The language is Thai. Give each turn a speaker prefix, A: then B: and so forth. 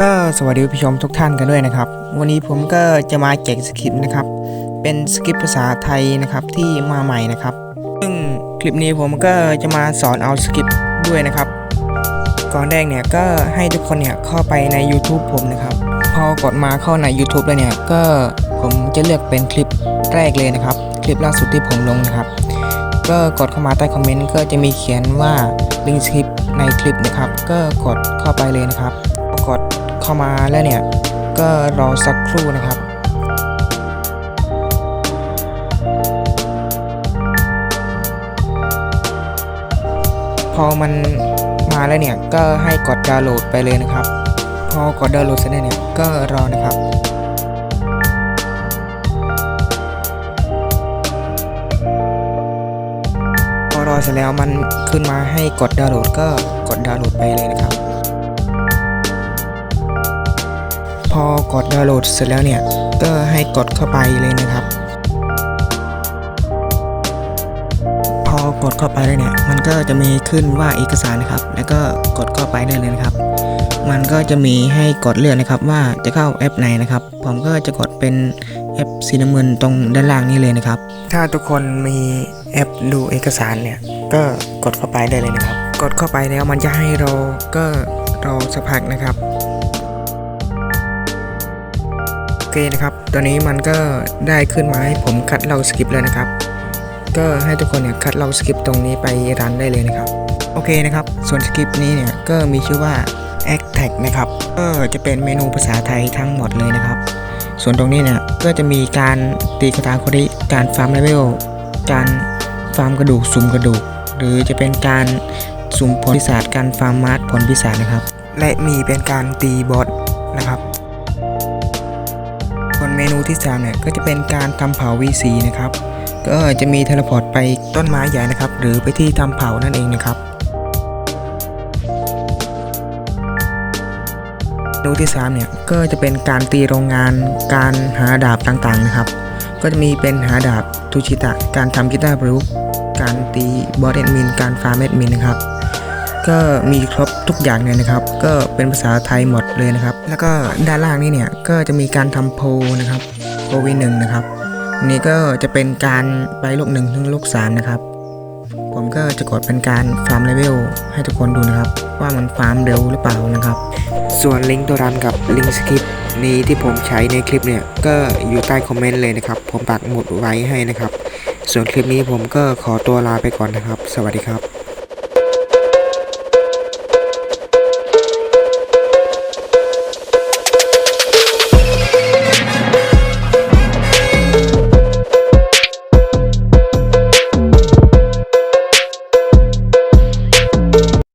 A: ก็สวัสดีผู้ชมทุกท่านกันด้วยนะครับ วันนี้ผมก็จะมาแจกสคริปต์นะครับ เป็นสคริปต์ภาษาไทยนะครับที่มาใหม่นะครับ ซึ่งคลิปนี้ผมก็จะมาสอนเอาสคริปต์ด้วยนะครับ ก่อนแรกเนี่ยก็ให้ทุกคนเนี่ยเข้าไปใน YouTube ผมนะครับ พอกดมาเข้าใน YouTube แล้วเนี่ยก็ผมจะเลือกเป็นคลิปแรกเลยนะครับ คลิปล่าสุดที่ผมลงนะครับ ก็กดเข้ามาใต้คอมเมนต์ก็จะมีเขียนว่าลิงก์สคริปต์ในคลิปนะครับ ก็กดเข้าไปเลยนะครับกด เข้ามาแล้วเนี่ย ก็รอสักครู่นะครับพอมันมาแล้วเนี่ยก็ให้กดดาวน์โหลดไปเลยนะครับ พอกดดาวน์โหลดเสร็จแล้วเนี่ยก็รอนะครับ พอรอเสร็จแล้วมันขึ้นมาให้กดดาวน์โหลดก็กดดาวน์โหลดไปเลยนะครับ พอกดดาวน์โหลดเสร็จแล้วเนี่ย ก็ให้กดเข้าไปเลยนะครับ พอกดเข้าไปแล้เนี่ย มันก็จะมีขึ้นว่าเอกสารนะครับ แล้วก็กดเข้าไปได้เลยนะครับ มันก็จะมีให้กดเลือกนะครับว่าจะเข้าแอปไหนนะครับ ผมก็จะกดเป็นแอปสีน้ำเงินตรงด้านล่างนี้เลยนะครับ ถ้าทุกคนมีแอปดูเอกสารเนี่ย ก็กดเข้าไปได้เลยนะครับ กดเข้าไปแล้วมันจะให้เราก็รอสักพักนะครับ เคนะครับ ตอนนี้มันก็ได้ขึ้นมาให้ผมคัดเราสคริปต์แล้วนะครับ ก็ให้ทุกคนเนี่ยคัดเราสคริปตรงนี้ไปรันได้เลยนะครับ โอเคนะครับ ส่วนสคริปนี้เนี่ยก็มีชื่อว่า a c t a g นะครับ ก็จะเป็นเมนูภาษาไทยทั้งหมดเลยนะครับ ส่วนตรงนี้เนี่ยก็จะมีการตีกระตาคดิการฟาร์มเลเวล การฟาร์มกระดูกสุ่มกระดูก หรือจะเป็นการสุ่มผลพิศาจการฟาร์มมาร์ทผลพิศาจนะครับ และมีเป็นการตีบอสนะครับ เมนูที่3เนี่ยก็จะเป็นการทำเผา VC นะครับ ก็จะมีเทเลพอร์ตไปต้นไม้ใหญ่นะครับ หรือไปที่ทำเผานั่นเองนะครับเมนูที่3เนี่ยก็จะเป็นการตีโรงงานการหาดาบต่างๆนะครับ ก็จะมีเป็นหาดาบทูชิตะ การทำกีตาร์บรูการตีบอสเอดมิน การฟาร์มเอดมินนะครับ ก็มีครบทุกอย่างเลยนะครับ ก็เป็นภาษาไทยหมดเลยนะครับ แล้วก็ด้านล่างนี่เนี่ยก็จะมีการทำโพลนะครับโพลวีหนึ่งนะครับนนี้ก็จะเป็นการไปลูกหนึ่งถึงลูกสามนะครับ ผมก็จะกดเป็นการฟาร์มเลเวลให้ทุกคนดูนะครับ ว่ามันฟาร์มเร็วหรือเปล่านะครับ ส่วนลิงก์ตัวรันกับลิงก์สคริปต์นี้ที่ผมใช้ในคลิปเนี่ยก็อยู่ใต้คอมเมนต์เลยนะครับ ผมปักหมุดไว้ให้นะครับ ส่วนคลิปนี้ผมก็ขอตัวลาไปก่อนนะครับ สวัสดีครับ